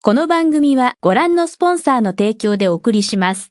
この番組はご覧のスポンサーの提供でお送りします。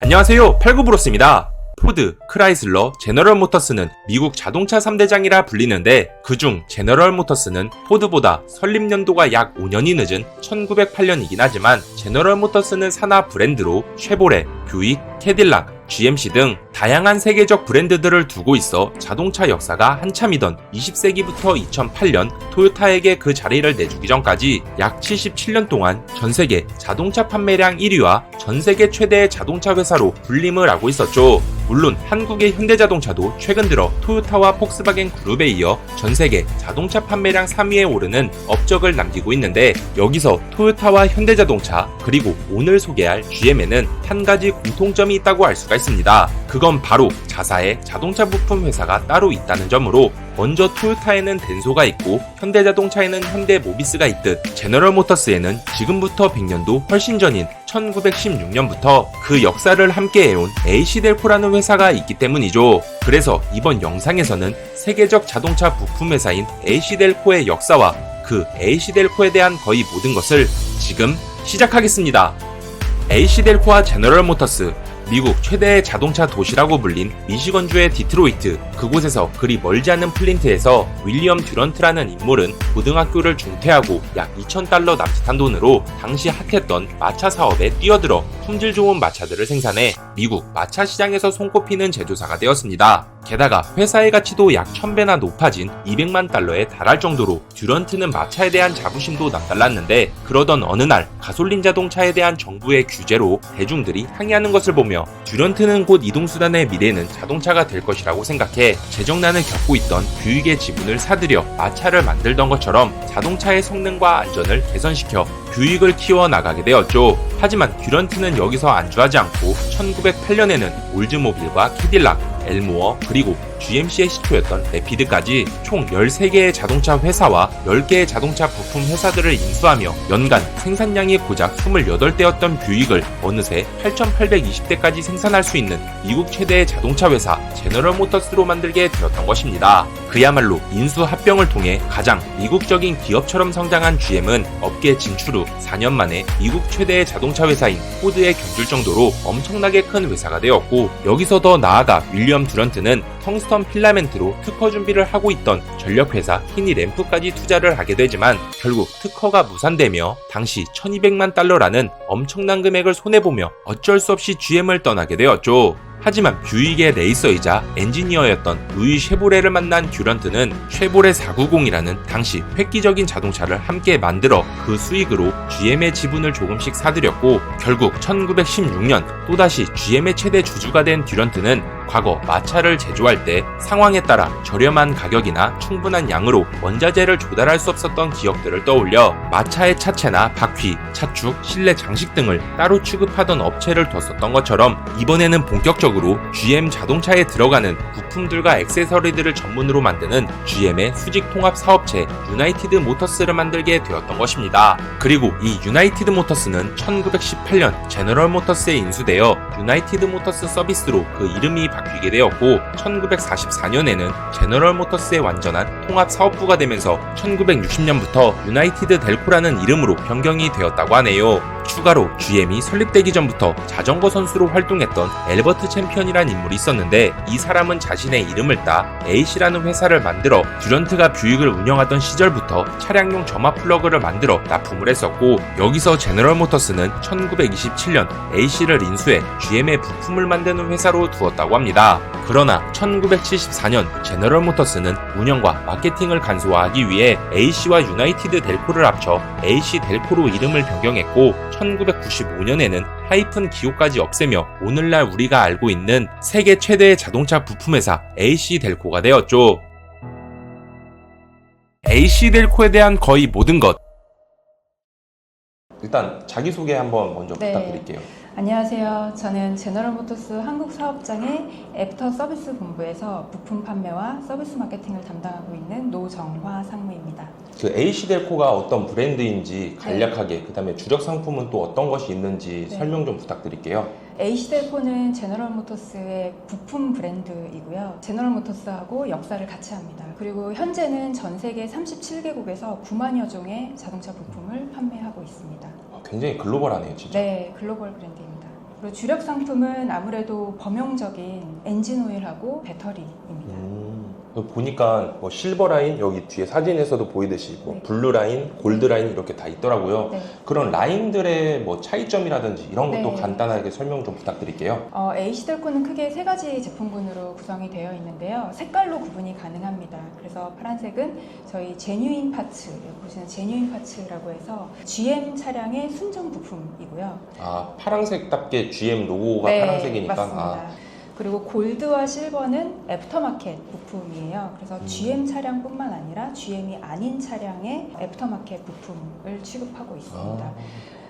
안녕하세요. 팔구브로스입니다. 포드, 크라이슬러, 제너럴 모터스는 미국 자동차 3대장이라 불리는데 그중 제너럴 모터스는 포드보다 설립 연도가 약 5년이 늦은 1908년이긴 하지만 제너럴 모터스는 산하 브랜드로 쉐보레, 뷰익, 캐딜락, GMC 등 다양한 세계적 브랜드들을 두고 있어 자동차 역사가 한참이던 20세기부터 2008년 토요타에게 그 자리를 내주기 전까지 약 77년 동안 전 세계 자동차 판매량 1위와 전 세계 최대의 자동차 회사로 불림을 하고 있었죠. 물론 한국의 현대자동차도 최근 들어 토요타와 폭스바겐 그룹에 이어 전 세계 자동차 판매량 3위에 오르는 업적을 남기고 있는데 여기서 토요타와 현대자동차 그리고 오늘 소개할 GM에는 한 가지 공통점이 있다고 알 수가 있습니다. 그건 바로 자사의 자동차 부품 회사가 따로 있다는 점으로 먼저 토요타에는 덴소가 있고 현대자동차에는 현대모비스가 있듯 제너럴 모터스에는 지금부터 100년도 훨씬 전인 1916년부터 그 역사를 함께 해온 AC델코라는 회사가 있기 때문이죠. 그래서 이번 영상에서는 세계적 자동차 부품 회사인 AC델코의 역사와 그 AC델코에 대한 거의 모든 것을 지금 시작하겠습니다. AC델코와 제너럴 모터스 미국 최대의 자동차 도시라고 불린 미시건주의 디트로이트 그곳에서 그리 멀지 않은 플린트에서 윌리엄 듀런트라는 인물은 고등학교를 중퇴하고 약 2,000달러 남짓한 돈으로 당시 핫했던 마차 사업에 뛰어들어 품질 좋은 마차들을 생산해 미국 마차 시장에서 손꼽히는 제조사가 되었습니다. 게다가 회사의 가치도 약 1000배나 높아진 200만 달러에 달할 정도로 듀런트는 마차에 대한 자부심도 남달랐는데 그러던 어느 날 가솔린 자동차에 대한 정부의 규제로 대중들이 항의하는 것을 보며 듀런트는 곧 이동수단의 미래는 자동차가 될 것이라고 생각해 재정난을 겪고 있던 뷰익의 지분을 사들여 마차를 만들던 것처럼 자동차의 성능과 안전을 개선시켜 뷰익을 키워나가게 되었죠. 하지만 듀런트는 여기서 안주하지 않고 1908년에는 올드모빌과 캐딜락, 엘모어 그리고 GMC의 시초였던 레피드까지 총 13개의 자동차 회사와 10개의 자동차 부품 회사들을 인수하며 연간 생산량이 고작 28대였던 뷰익을 어느새 8,820대까지 생산할 수 있는 미국 최대의 자동차 회사 제너럴 모터스로 만들게 되었던 것입니다. 그야말로 인수 합병을 통해 가장 미국적인 기업처럼 성장한 GM은 업계 진출 후 4년 만에 미국 최대의 자동차 회사인 포드에 견줄 정도로 엄청나게 큰 회사가 되었고 여기서 더 나아가 윌리엄 듀런트는 텅스턴 필라멘트로 특허 준비를 하고 있던 전력회사 히니 램프까지 투자를 하게 되지만 결국 특허가 무산되며 당시 1200만 달러라는 엄청난 금액을 손해보며 어쩔 수 없이 GM을 떠나게 되었죠. 하지만 뷰익의 레이서이자 엔지니어였던 루이 쉐보레를 만난 듀런트는 쉐보레 490이라는 당시 획기적인 자동차를 함께 만들어 그 수익으로 GM의 지분을 조금씩 사들였고 결국 1916년 또다시 GM의 최대 주주가 된 듀런트는 과거 마차를 제조할 때 상황에 따라 저렴한 가격이나 충분한 양으로 원자재를 조달할 수 없었던 기억들을 떠올려 마차의 차체나 바퀴, 차축, 실내 장식 등을 따로 취급하던 업체를 뒀었던 것처럼 이번에는 본격적으로 GM 자동차에 들어가는 부품들과 액세서리들을 전문으로 만드는 GM의 수직 통합 사업체 유나이티드 모터스를 만들게 되었던 것입니다. 그리고 이 유나이티드 모터스는 1918년 제너럴 모터스에 인수되어 유나이티드 모터스 서비스로 그 이름이 바뀌게 되었고 1944년에는 제너럴 모터스의 완전한 통합 사업부가 되면서 1960년부터 유나이티드 델코라는 이름으로 변경이 되었다고 하네요. 추가로 GM이 설립되기 전부터 자전거 선수로 활동했던 엘버트 챔피언이란 인물이 있었는데 이 사람은 자신의 이름을 따 A씨라는 회사를 만들어 듀런트가 뷰익을 운영하던 시절부터 차량용 점화 플러그를 만들어 납품을 했었고 여기서 제너럴 모터스는 1927년 A씨를 인수해 GM의 부품을 만드는 회사로 두었다고 합니다. 그러나 1974년 제너럴 모터스는 운영과 마케팅을 간소화하기 위해 A씨와 유나이티드 델코를 합쳐 AC 델코로 이름을 변경했고 1995년에는 하이픈 기호까지 없애며 오늘날 우리가 알고 있는 세계 최대의 자동차 부품 회사 AC 델코가 되었죠. AC 델코에 대한 거의 모든 것 일단 자기소개 한번 먼저 네. 부탁드릴게요. 안녕하세요. 저는 제너럴 모터스 한국 사업장의 애프터 서비스 본부에서 부품 판매와 서비스 마케팅을 담당하고 있는 노정화 상무입니다. 그 AC델코가 어떤 브랜드인지 간략하게 그다음에 주력 상품은 또 어떤 것이 있는지 네. 설명 좀 부탁드릴게요. AC델코는 제너럴 모터스의 부품 브랜드이고요. 제너럴 모터스하고 역사를 같이 합니다. 그리고 현재는 전 세계 37개국에서 9만여 종의 자동차 부품을 판매하고 있습니다. 아, 굉장히 글로벌하네요, 진짜. 네, 글로벌 브랜드입니다. 그리고 주력 상품은 아무래도 범용적인 엔진 오일하고 배터리입니다. 음, 보니까 뭐 실버 라인 여기 뒤에 사진에서도 보이듯이 뭐 네. 블루 라인, 골드 라인 이렇게 다 있더라고요. 네. 그런 라인들의 뭐 차이점이라든지 이런 것도 네. 간단하게 설명 좀 부탁드릴게요. 어, AC델코는 크게 세 가지 제품군으로 구성이 되어 있는데요. 색깔로 구분이 가능합니다. 그래서 파란색은 저희 제뉴인 파츠, 보시는 제뉴인 파츠라고 해서 GM 차량의 순정 부품이고요. 아 파란색답게 GM 로고가 네, 파란색이니까 맞습니다. 아, 그리고 골드와 실버는 애프터마켓 부품이에요. 그래서 음. GM 차량뿐만 아니라 GM이 아닌 차량의 애프터마켓 부품을 취급하고 있습니다. 아,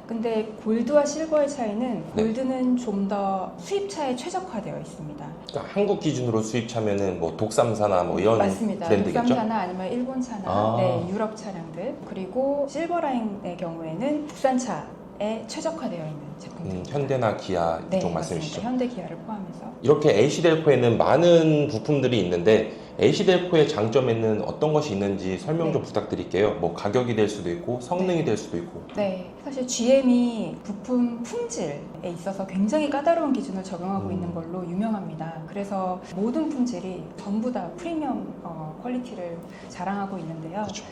근데 골드와 실버의 차이는 네. 골드는 좀 더 수입차에 최적화되어 있습니다. 그러니까 한국 기준으로 수입차면은 뭐 독삼사나 뭐 이런 맞습니다. 브랜드겠죠? 국산차나 아니면 일본 차나 아. 네, 유럽 차량들 그리고 실버라인의 경우에는 국산차 에 최적화되어 있는 제품들. 음, 현대나 기아 네, 이쪽 맞습니다. 말씀이시죠? 현대 기아를 포함해서. 이렇게 AC델코에는 많은 부품들이 있는데 AC델코의 장점에는 어떤 것이 있는지 설명 좀 네. 부탁드릴게요. 뭐 가격이 될 수도 있고 성능이 될 수도 있고. 네, 사실 GM이 부품 품질에 있어서 굉장히 까다로운 기준을 적용하고 음. 있는 걸로 유명합니다. 그래서 모든 품질이 전부 다 프리미엄 어, 퀄리티를 자랑하고 있는데요. 그렇죠.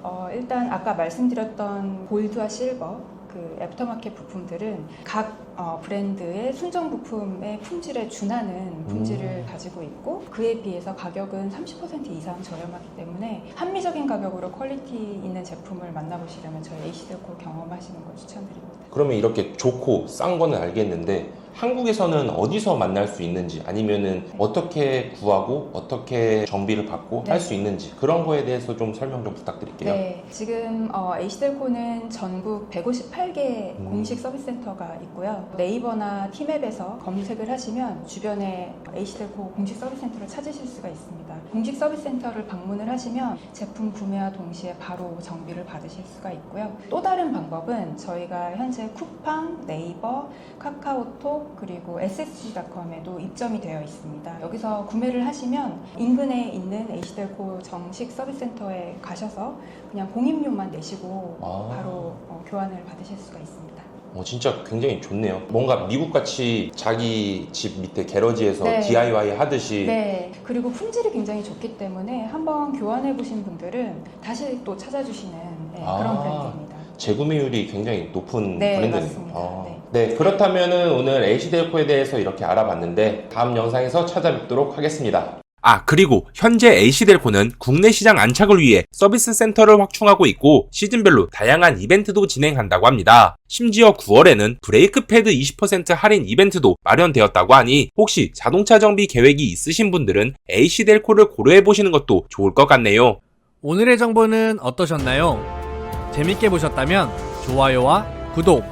어, 일단 아까 말씀드렸던 골드와 실버 그 애프터마켓 부품들은 각 어, 브랜드의 순정 부품의 품질에 준하는 품질을 음. 가지고 있고 그에 비해서 가격은 30% 이상 저렴하기 때문에 합리적인 가격으로 퀄리티 있는 제품을 만나보시려면 저희 AC델코 경험하시는 걸 추천드립니다. 그러면 이렇게 좋고 싼 거는 알겠는데 한국에서는 어디서 만날 수 있는지 아니면은 어떻게 구하고 어떻게 정비를 받고 네. 할 수 있는지 그런 거에 대해서 좀 설명 좀 부탁드릴게요. 네, 지금 어, AC델코는 전국 158개 음. 공식 서비스 센터가 있고요. 네이버나 티맵에서 검색을 하시면 주변에 AC델코 공식 서비스 센터를 찾으실 수가 있습니다. 공식 서비스 센터를 방문을 하시면 제품 구매와 동시에 바로 정비를 받으실 수가 있고요. 또 다른 방법은 저희가 현재 쿠팡, 네이버, 카카오톡 그리고 ssg.com에도 입점이 되어 있습니다. 여기서 구매를 하시면 인근에 있는 AC델코 정식 서비스 센터에 가셔서 그냥 공입료만 내시고 아. 바로 어, 교환을 받으실 수가 있습니다. 어, 진짜 굉장히 좋네요. 뭔가 미국 같이 자기 집 밑에 게러지에서 네. DIY 하듯이 네. 그리고 품질이 굉장히 좋기 때문에 한번 교환해 보신 분들은 다시 또 찾아주시는 네, 아. 그런 브랜드입니다. 재구매율이 굉장히 높은 네, 브랜드네요. 맞습니다. 아. 네. 네, 그렇다면은 오늘 AC델코에 대해서 이렇게 알아봤는데 다음 영상에서 찾아뵙도록 하겠습니다. 아, 그리고 현재 AC델코는 국내 시장 안착을 위해 서비스 센터를 확충하고 있고 시즌별로 다양한 이벤트도 진행한다고 합니다. 심지어 9월에는 브레이크 패드 20% 할인 이벤트도 마련되었다고 하니 혹시 자동차 정비 계획이 있으신 분들은 AC델코를 고려해 보시는 것도 좋을 것 같네요. 오늘의 정보는 어떠셨나요? 재밌게 보셨다면 좋아요와 구독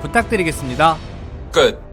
부탁드리겠습니다. 끝.